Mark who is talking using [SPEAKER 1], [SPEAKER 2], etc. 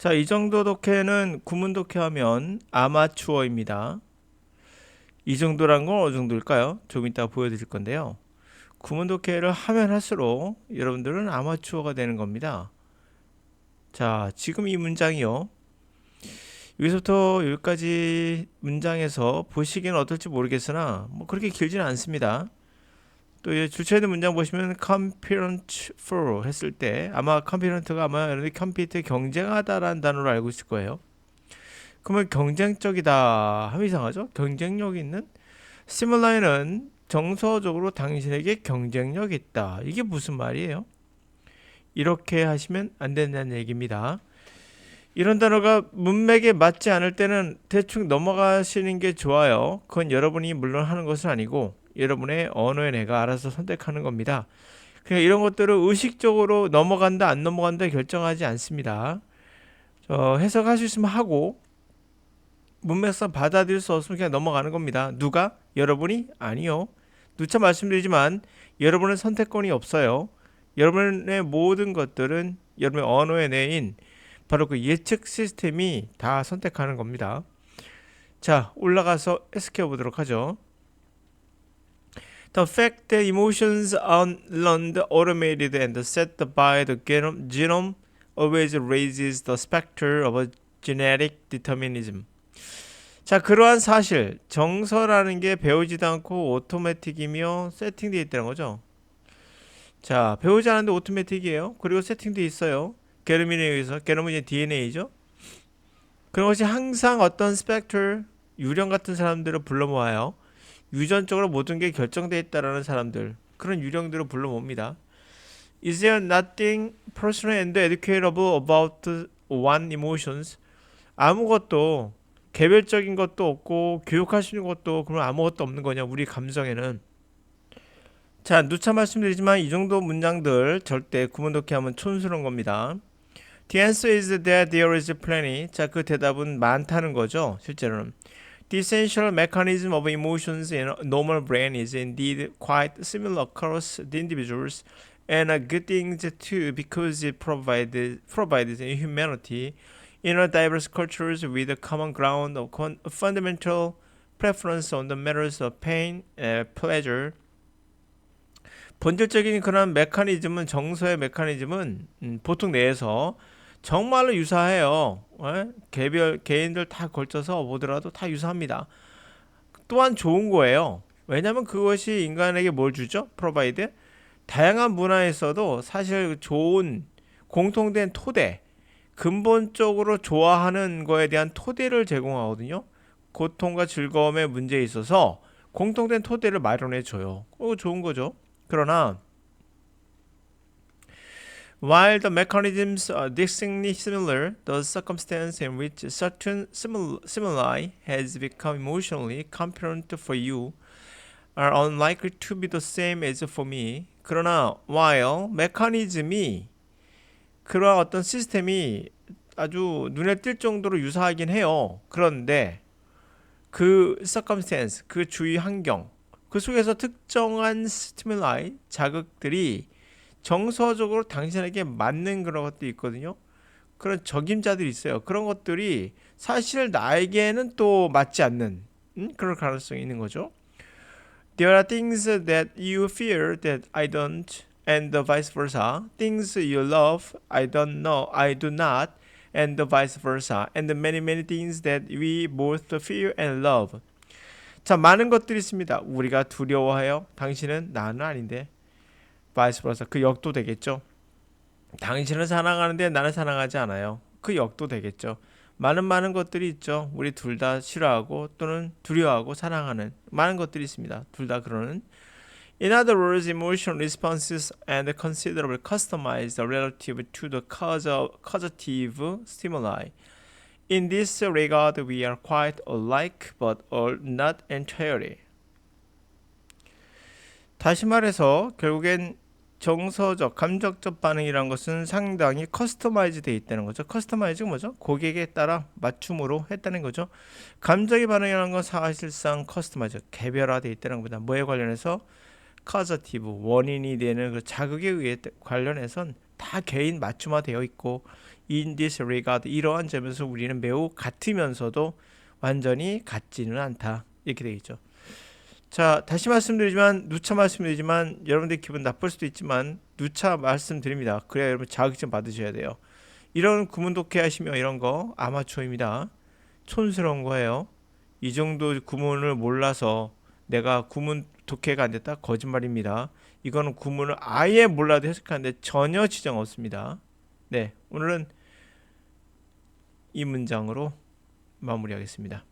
[SPEAKER 1] 자, 이 정도 독해는 구문 독해하면 아마추어입니다. 이 정도란 건 어느 정도일까요? 좀 이따 보여드릴 건데요. 구문 독해를 하면 할수록 여러분들은 아마추어가 되는 겁니다. 자, 지금 이 문장이요. 여기서부터 여기까지 문장에서 보시기는 어떨지 모르겠으나 뭐 그렇게 길지는 않습니다. 또 주체된 문장 보시면 competent for 했을 때 아마 competent가 아마 여러분이 컴퓨터 경쟁하다라는 단어로 알고 있을 거예요. 그러면 경쟁적이다 하면 이상하죠? 경쟁력 있는 similar는 정서적으로 당신에게 경쟁력 있다. 이게 무슨 말이에요? 이렇게 하시면 안 된다는 얘기입니다. 이런 단어가 문맥에 맞지 않을 때는 대충 넘어가시는 게 좋아요. 그건 여러분이 물론 하는 것은 아니고 여러분의 언어의 내가 알아서 선택하는 겁니다. 그러니까 이런 것들을 의식적으로 넘어간다 안 넘어간다 결정하지 않습니다. 어, 해석할 수 있으면 하고 문맥상 받아들일 수 없으면 그냥 넘어가는 겁니다. 누가? 여러분이? 아니요. 누차 말씀드리지만 여러분은 선택권이 없어요. 여러분의 모든 것들은 여러분의 언어의 내인 바로 그 예측 시스템이 다 선택하는 겁니다. 자, 올라가서 해석해 보도록 하죠. The fact that emotions are learned, automated, and set by the genome, always raises the specter of a genetic determinism. 자, 그러한 사실, 정서라는 게 배우지도 않고 오토매틱이며 세팅되어 있다는 거죠. 자, 배우지 않는데 오토매틱이에요. 그리고 세팅되어 있어요. 게르민에 의해서. 게르민 이제 DNA죠. 그런 것이 항상 어떤 스펙터, 유령 같은 사람들을 불러 모아요. 유전적으로 모든 게 결정되어 있다라는 사람들 그런 유령들을 불러 봅니다. Is there nothing personal and educatable about one emotions? 아무것도 개별적인 것도 없고 교육할 수 있는 것도 그럼 아무것도 없는 거냐 우리 감정에는 자 누차 말씀드리지만 이 정도 문장들 절대 구문 독해 하면 촌스러운 겁니다. The answer is that there is plenty. 자 그 대답은 많다는 거죠 실제로는. The essential mechanism of emotions in a normal brain is indeed quite similar across the individuals, and a good thing too because it provides provides humanity in a diverse cultures with a common ground of con- fundamental preference on the matters of pain and pleasure. 본질적인 그런 메커니즘은 정서의 메커니즘은 음, 보통 내에서 정말로 유사해요. 에? 예? 개별 개인들 다 걸쳐서 보더라도 다 유사합니다. 또한 좋은 거예요. 왜냐하면 그것이 인간에게 뭘 주죠? 프로바이드 다양한 문화에서도 사실 좋은 공통된 토대, 근본적으로 좋아하는 거에 대한 토대를 제공하거든요. 고통과 즐거움의 문제에 있어서 공통된 토대를 마련해 줘요. 어, 좋은 거죠. 그러나 While the mechanisms are distinctly similar, the circumstance in which certain stimuli has become emotionally competent for you are unlikely to be the same as for me. 그러나 while 메커니즘이 그러한 어떤 시스템이 아주 눈에 띌 정도로 유사하긴 해요. 그런데 그 circumstance, 그 주위 환경, 그 속에서 특정한 스티뮬라이, 자극들이 정서적으로 당신에게 맞는 그런 것도 있거든요. 그런 적임자들이 있어요. 그런 것들이 사실 나에게는 또 맞지 않는 음? 그런 가능성이 있는 거죠. There are things that you fear that I don't, and vice versa. Things you love, I don't know, I do not, and vice versa. And many many things that we both fear and love. 자, 많은 것들이 있습니다. 우리가 두려워해요. 당신은 나는 아닌데. 바이스 버사 그 역도 되겠죠. 당신을 사랑하는데 나는 사랑하지 않아요. 그 역도 되겠죠. 많은 많은 것들이 있죠. 우리 둘 다 싫어하고 또는 두려워하고 사랑하는 많은 것들이 있습니다. 둘 다 그러는. In other words, emotional responses and considerably customized relative to the causative stimuli. In this regard, we are quite alike, but not entirely. 다시 말해서 결국엔 정서적, 감정적 반응이란 것은 상당히 커스터마이즈 되어 있다는 거죠. 커스터마이즈가 뭐죠? 고객에 따라 맞춤으로 했다는 거죠. 감정의 반응이라는 건 사실상 커스터마이즈, 개별화되어 있다는 겁니다. 뭐에 관련해서? 카저티브, 원인이 되는 그 자극에 의해 관련해선 다 개인 맞춤화 되어 있고 In this regard 이러한 점에서 우리는 매우 같으면서도 완전히 같지는 않다. 이렇게 되겠죠. 자, 다시 말씀드리지만 누차 말씀드리지만 여러분들 기분 나쁠 수도 있지만 누차 말씀드립니다. 그래야 여러분 자격증 받으셔야 돼요. 이런 구문 독해 하시면 이런 거 아마추어입니다. 촌스러운 거예요. 이 정도 구문을 몰라서 내가 구문 독해가 안 됐다 거짓말입니다. 이거는 구문을 아예 몰라도 해석하는데 전혀 지장 없습니다. 네, 오늘은 이 문장으로 마무리하겠습니다.